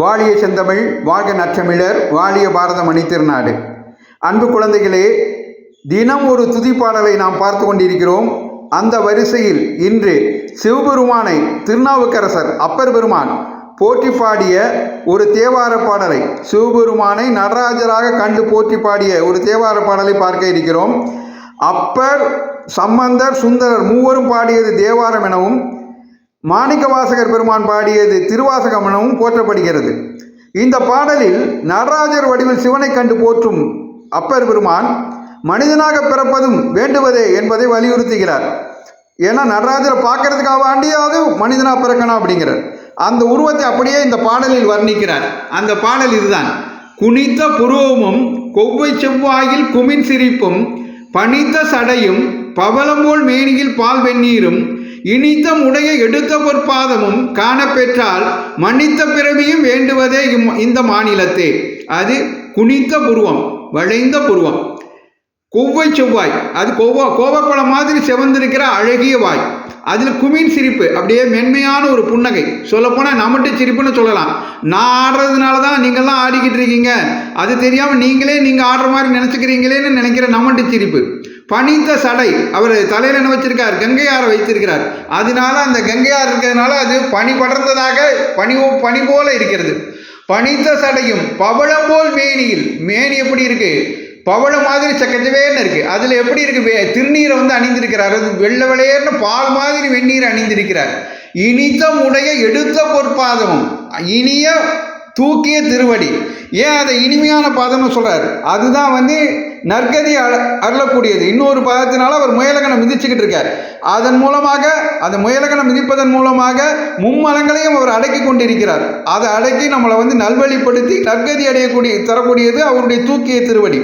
வாழிய செந்தமிழ் வாழ்க நற்றமிழர் வாழிய பாரத மணித்திருநாடு அன்பு குழந்தைகளே தினம் ஒரு துதிப்பாடலை நாம் பார்த்து கொண்டிருக்கிறோம். அந்த வரிசையில் இன்று சிவபெருமானை திருநாவுக்கரசர் அப்பர் பெருமான் போற்றி பாடிய ஒரு தேவார பாடலை சிவபெருமானை நடராஜராக கண்டு போற்றி பாடிய ஒரு தேவார பாடலை பார்க்க இருக்கிறோம். அப்பர் சம்பந்தர் சுந்தரர் மூவரும் பாடியது தேவாரம் எனவும் மாணிக்கவாசகர் பெருமான் பாடியது திருவாசகம் எனவும் போற்றப்படுகிறது. இந்த பாடலில் நடராஜர் வடிவில் சிவனை கண்டு போற்றும் அப்பர் பெருமான் மனிதனாக பிறப்பதும் வேண்டுவதே என்பதை வலியுறுத்துகிறார். ஏன்னா நடராஜரை பார்க்கறதுக்காக வேண்டியாவது மனிதனாக பிறக்கணும் அப்படிங்கிறார். அந்த உருவத்தை அப்படியே இந்த பாடலில் வர்ணிக்கிறார். அந்த பாடல் இதுதான். குனித்த புருவமும் கொவ்வை செவ்வாயில் குமின் சிரிப்பும் பனித்த சடையும் பவளம்போல் மேனியில் பால் வெந்நீரும் இனித்த உடைய எடுத்த பொற்பாதமும் காணப்பெற்றால் மன்னித்த பிறவியும் வேண்டுவதே இம் இந்த மாநிலத்தே. அது குனித்த புருவம் வளைந்த புருவம். கொவ்வை செவ்வாய் அது கோவா கோவப்பழம் மாதிரி செவந்திருக்கிற அழகிய வாய். அதில் குமின் சிரிப்பு அப்படியே மென்மையான ஒரு புன்னகை. சொல்லப்போனால் நமட்டு சிரிப்புன்னு சொல்லலாம். நான் ஆடுறதுனால தான் நீங்கள்லாம் ஆடிக்கிட்டு இருக்கீங்க. அது தெரியாமல் நீங்களே நீங்கள் ஆடுற மாதிரி நினச்சிக்கிறீங்களேன்னு நினைக்கிற நமட்டு சிரிப்பு. பனித்த சடை. அவர் தலையில் என்ன வச்சிருக்கார்? கங்கையாரை வைத்திருக்கிறார். அதனால அந்த கங்கையார் இருக்கிறதுனால அது பனி படர்ந்ததாக பனி பனி போல இருக்கிறது. பனித்த சடையும் பவளம் போல் மேனியில். மேனி எப்படி இருக்கு? பவளம் மாதிரி சக்கச்சவேன்னு இருக்கு. அதில் எப்படி இருக்கு? வே திருநீரை வந்து அணிந்திருக்கிறார். அது வெள்ளை வெளையர்னு பால் மாதிரி வெந்நீர் அணிந்திருக்கிறார். இனித்த உடைய எடுத்த பொற்பாதமும் இனிய தூக்கிய திருவடி. ஏன் அதை இனிமையான பாதம்னு சொல்கிறார் அதுதான் வந்து நற்கதி அருளக்கூடியது. இன்னொரு பாதத்தினால அவர் முயலகனம் மிதிச்சுக்கிட்டு இருக்கார். அதன் மூலமாக அந்த முயலகனம் மிதிப்பதன் மூலமாக மும்மலங்களையும் அவர் அடக்கி கொண்டிருக்கிறார். அதை அடக்கி நம்மளை வந்து நல்வழிப்படுத்தி நற்கதி அடையக்கூடிய தரக்கூடியது அவருடைய தூக்கிய திருவடி.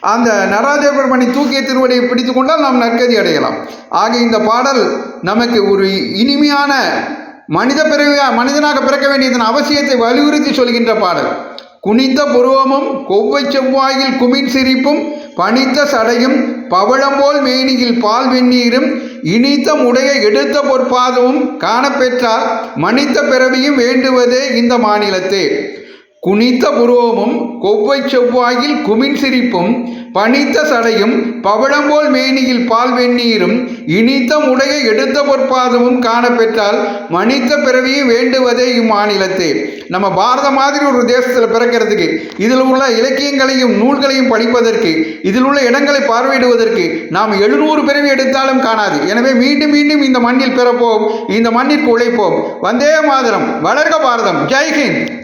அந்த நடராஜபெருமணி தூக்கிய திருவடியை பிடித்து கொண்டால் நாம் நற்கதி அடையலாம். ஆக இந்த பாடல் நமக்கு ஒரு இனிமையான மனித பிறவியா மனிதனாக பிறக்க வேண்டியதன் அவசியத்தை வலியுறுத்தி சொல்கின்ற பாடல். குனிந்த புருவமும் கொவ்வை செவ்வாயில் குமின் சிரிப்பும் பனித்த சடையும் பவளம்போல் மேனியில் பால் வெந்நீரும் இனித்த முடைய எடுத்த பொற்பாதமும் காணப்பெற்றால் மனித பிறவியும் வேண்டுவதே இந்த மாநிலத்தே. குனித்த புருவமும் கொவ்வை செவ்வாயில் குமின் சிரிப்பும் பனித்த சடையும் பவளம்போல் மேனியில் பால் வெந்நீரும் இனித்த முடைய எடுத்த பொற்பாதமும் காணப்பெற்றால் மனித பிறவியும் வேண்டுவதே இம்மாநிலத்தே. நம்ம பாரத மாதிரி ஒரு தேசத்தில் பிறக்கிறதுக்கு இதில் உள்ள இலக்கியங்களையும் நூல்களையும் படிப்பதற்கு இதில் உள்ள இடங்களை பார்வையிடுவதற்கு நாம் எழுநூறு பிறவி எடுத்தாலும் காணாது. எனவே மீண்டும் மீண்டும் இந்த மண்ணில் பிறப்போம் இந்த மண்ணிற்கு உழைப்போம். வந்தே மாதரம் வளர்க பாரதம். ஜெய்ஹிந்த்